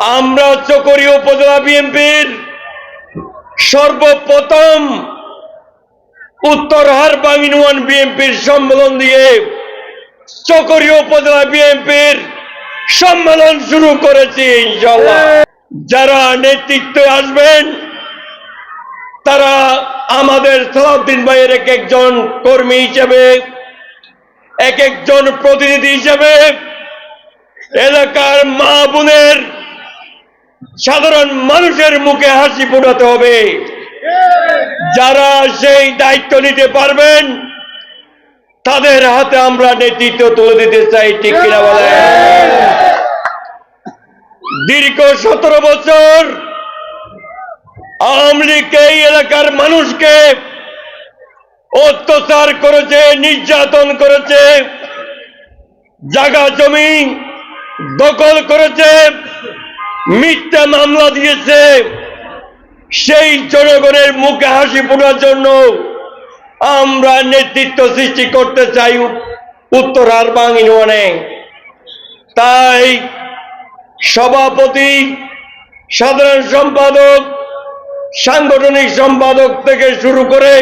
আমরা চকরি উপজেলা বিএনপির সর্বপ্রথম উত্তর হারবাং ইউনিয়ন বিএনপির সম্মেলন দিয়ে চকরি উপজেলা বিএনপির সম্মেলন শুরু করেছি যারা নেতৃত্বে আসবেন, তারা আমাদের সালাউদ্দিন ভাইয়ের এক একজন কর্মী হিসেবে, এক একজন প্রতিনিধি হিসেবে এলাকার মা বোনের সাধারণ মানুষের মুখে হাসি ফোটাতে হবে। যারা সেই দায়িত্ব নিতে পারবেন, তাদের হাতে আমরা নেতৃত্ব তুলে দিতে চাই, ঠিক কিনা বলে দীর্ঘ সতেরো বছর আওয়ামী লীগ এই এলাকার মানুষকে অত্যাচার করেছে, নির্যাতন করেছে, জায়গা জমি দখল করেছে। মিথ্যা মামলা দিয়েছে। সেই জনগণের মুখে হাসি ফোটার জন্য আমরা নেতৃত্ব সৃষ্টি করতে চাই উত্তর হারবাং ইউনিয়নে তাই সভাপতি, সাধারণ সম্পাদক, সাংগঠনিক সম্পাদক থেকে শুরু করে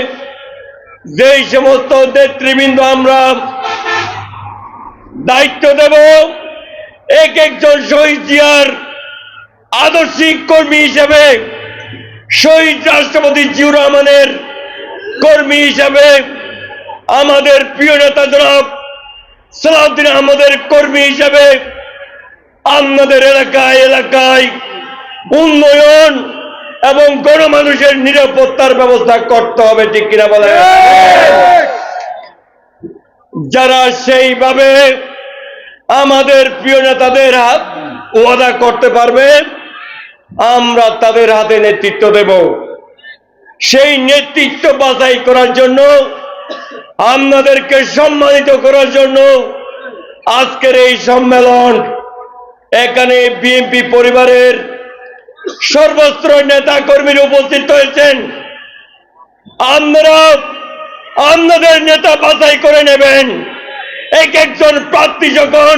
যেই সমস্ত নেতৃবৃন্দ আমরা দায়িত্ব দেব, এক একজন শহীদ জিয়ার আদর্শিক কর্মী হিসেবে শহীদ রাষ্ট্রপতি জিউর রহমানের কর্মী হিসাবে আমাদের প্রিয় নেতা জনাব সালাউদ্দিন আহমদের কর্মী হিসাবে আপনাদের এলাকায় এলাকায় উন্নয়ন এবং গণমানুষের নিরাপত্তার ব্যবস্থা করতে হবে, ঠিক কিনা বলে যারা সেইভাবে আমাদের প্রিয় নেতাদের হাত ওয়াদা করতে পারবে আমরা তাদের হাতে নেতৃত্ব দেব। সেই নেতৃত্ব বাছাই করার জন্য, আপনাদেরকে সম্মানিত করার জন্য আজকের এই সম্মেলন, এখানে বিএনপি পরিবারের সর্বস্ত্র নেতা কর্মীরা উপস্থিত হয়েছেন। আপনারা আপনাদের নেতা বাছাই করে নেবেন। এক একজন প্রার্থী যখন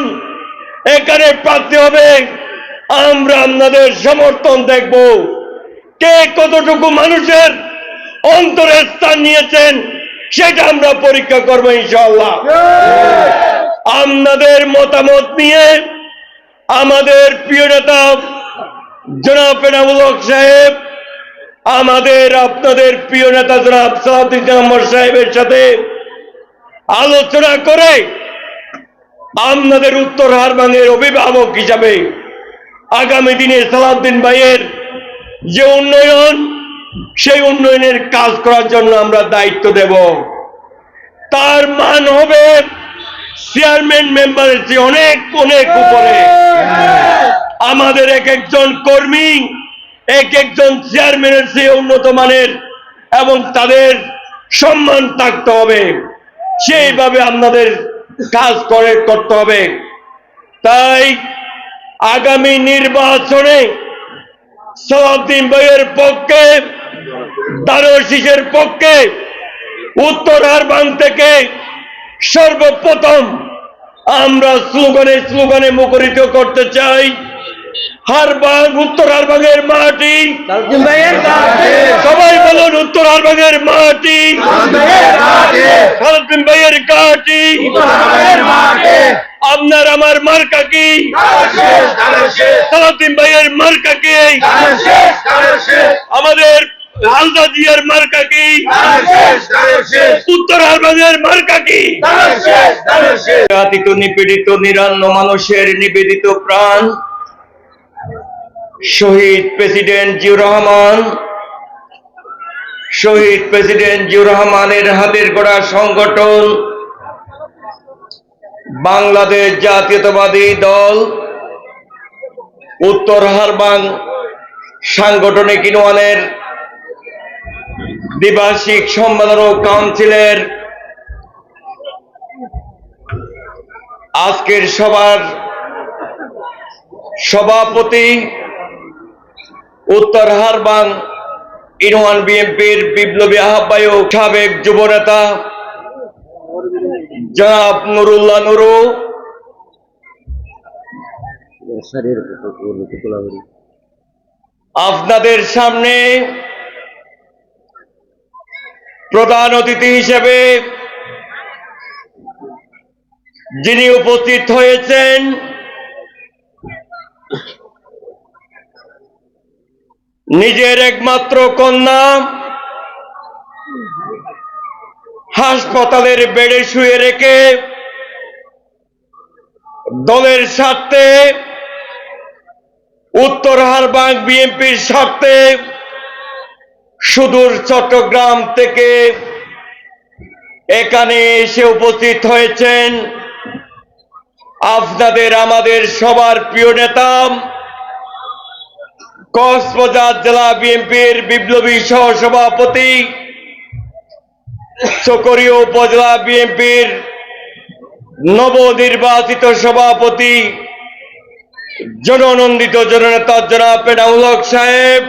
এখানে প্রার্থী হবে আমরা আপনাদের সমর্থন দেখব। কে কতটুকু মানুষের অন্তরে স্থান নিয়েছেন, সেটা আমরা পরীক্ষা করব ইনশাল্লাহ আপনাদের মতামত নিয়ে আমাদের প্রিয় নেতা জনাব সাহেব, আমাদের আপনাদের প্রিয় নেতা জনাব সালাউদ্দিন সাহেবের সাথে আলোচনা করে আপনাদের উত্তর হারবাঙের অভিভাবক হিসাবে আগামী দিনে সালাউদ্দিন ভাইয়ের যে উন্নয়ন, সেই উন্নয়নের কাজ করার জন্য আমরা দায়িত্ব দেব। তার মান হবে চেয়ারম্যান মেম্বারের চেয়ে অনেক অনেক উপরে। আমাদের এক একজন কর্মী, এক একজন চেয়ারম্যানের চেয়ে উন্নত মানের এবং তাদের সম্মান থাকতে হবে। সেইভাবে আপনাদের কাজ করে, করতে হবে। তাই আগামী নির্বাচনে সলাউদ্দিন ভাইয়ের পক্ষে দারশিসের পক্ষে, উত্তর হারবাং থেকে সর্বপ্রথম আমরা স্লোগানে স্লোগানে মুখরিত করতে চাই, হারবাং, উত্তর হারবাংয়ের মাটি। সবাই বলুন, উত্তর হারবাংয়ের মাটি। সালাউদ্দিন ভাইয়ের কাটি আপনার আমার মার্কা কি? সালাউদ্দিন ভাইয়ের আমাদের হালদা জিয়ার মার্কা কি? উত্তর মার্কা কি? নিপীড়িত নিরান্ন মানুষের নিবেদিত প্রাণ। শহীদ প্রেসিডেন্ট জিউর রহমান। শহীদ প্রেসিডেন্ট জিউর রহমানের হাতের গড়া সংগঠন। বাংলাদেশ জাতীয়তাবাদী দল। উত্তর হারবাং সাংগঠনিক ইউনিয়নের দ্বিবার্ষিক সম্মেলন কাউন্সিলের আজকের সবার সভাপতি উত্তর হারবাং ইউনিয়ন বিএনপির বিপ্লবী আহ্বায়ক সাবেক যুবনেতা জনাব নুরুল্লাহ নুরু আপনাদের সামনে প্রধান অতিথি হিসেবে যিনি উপস্থিত হয়েছেন, নিজের একমাত্র কন্যা হাসপাতালের বেডে শুয়ে রেখে দলের স্বার্থে উত্তর হারবাং বিএনপির স্বার্থে সুদূর চট্টগ্রাম থেকে এখানে এসে উপস্থিত হয়েছেন আপনাদের, আমাদের সবার প্রিয় নেতা কক্সবাজার জেলা বিএনপির বিপ্লবী সহসভাপতি, চকরিয়া উপজেলা বিএনপির নবনির্বাচিত সভাপতি জননন্দিত জননেতা জনাব পেডাউলক সাহেব।